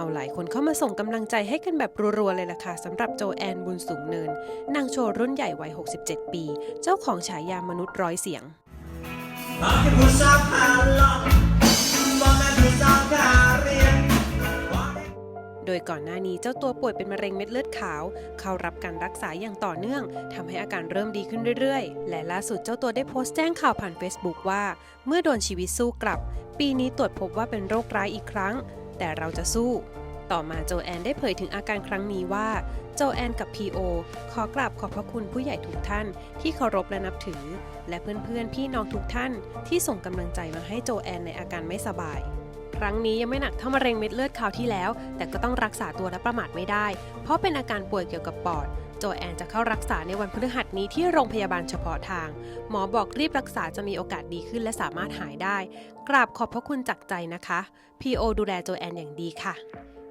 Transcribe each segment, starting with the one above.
เอาหลายคนเข้ามาส่งกำลังใจให้กันแบบรัวๆ เลยล่ะค่ะสำหรับโจแอนบุญสูงเนิน นางโชว์รุ่นใหญ่วัย 67 ปี เจ้าของฉายามนุษย์ร้อยเสียงโดยก่อนหน้านี้เจ้าตัวป่วยเป็นมะเร็งเม็ดเลือดขาว เข้ารับการรักษาอย่างต่อเนื่องทำให้อาการเริ่มดีขึ้นเรื่อยๆ และล่าสุดเจ้าตัวได้โพสต์แจ้งข่าวผ่าน Facebook ว่า เมื่อโดนชีวิตสู้กลับ ปีนี้ตรวจพบว่าเป็นโรคร้ายอีกครั้ง แต่เราจะสู้ ต่อมาโจแอนได้เผยถึงอาการครั้งนี้ว่า โจแอนกับ PO ขอกราบขอบพระคุณผู้ใหญ่ทุกท่าน ที่เคารพและนับถือ และเพื่อนๆ พี่น้องทุกท่าน ที่ส่งกำลังใจมาให้โจแอนในอาการไม่สบายครั้งนี้ยังไม่หนักเท่ามะเร็งเม็ดเลือดคราวที่แล้ว แต่ก็ต้องรักษาตัวและประมาทไม่ได้ เพราะเป็นอาการป่วยเกี่ยวกับปอด โจแอนจะเข้ารักษาในวันพฤหัสนี้ที่โรงพยาบาลเฉพาะทาง หมอบอกรีบรักษาจะมีโอกาสดีขึ้นและสามารถหายได้ กราบขอบพระคุณจากใจนะคะ PO ดูแลโจแอนอย่างดีค่ะ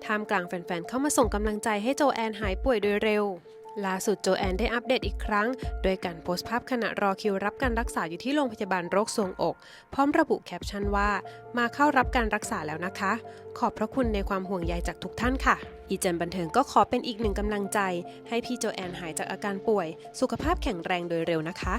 ท่ามกลางแฟนๆเข้ามาส่งกำลังใจให้โจแอนหายป่วยโดยเร็ว ล่าสุดโจแอนได้อัปเดตอีกครั้ง โดยการโพสต์ภาพขณะรอคิวรับการรักษาอยู่ที่โรงพยาบาลโรคทรวงอก พร้อมระบุแคปชั่นว่า มาเข้ารับการรักษาแล้วนะคะ ขอบพระคุณในความห่วงใยจากทุกท่านค่ะ อีเจนบันเทิงก็ขอเป็นอีกหนึ่งกำลังใจ ให้พี่โจแอนหายจากอาการป่วย สุขภาพแข็งแรงโดยเร็วนะคะ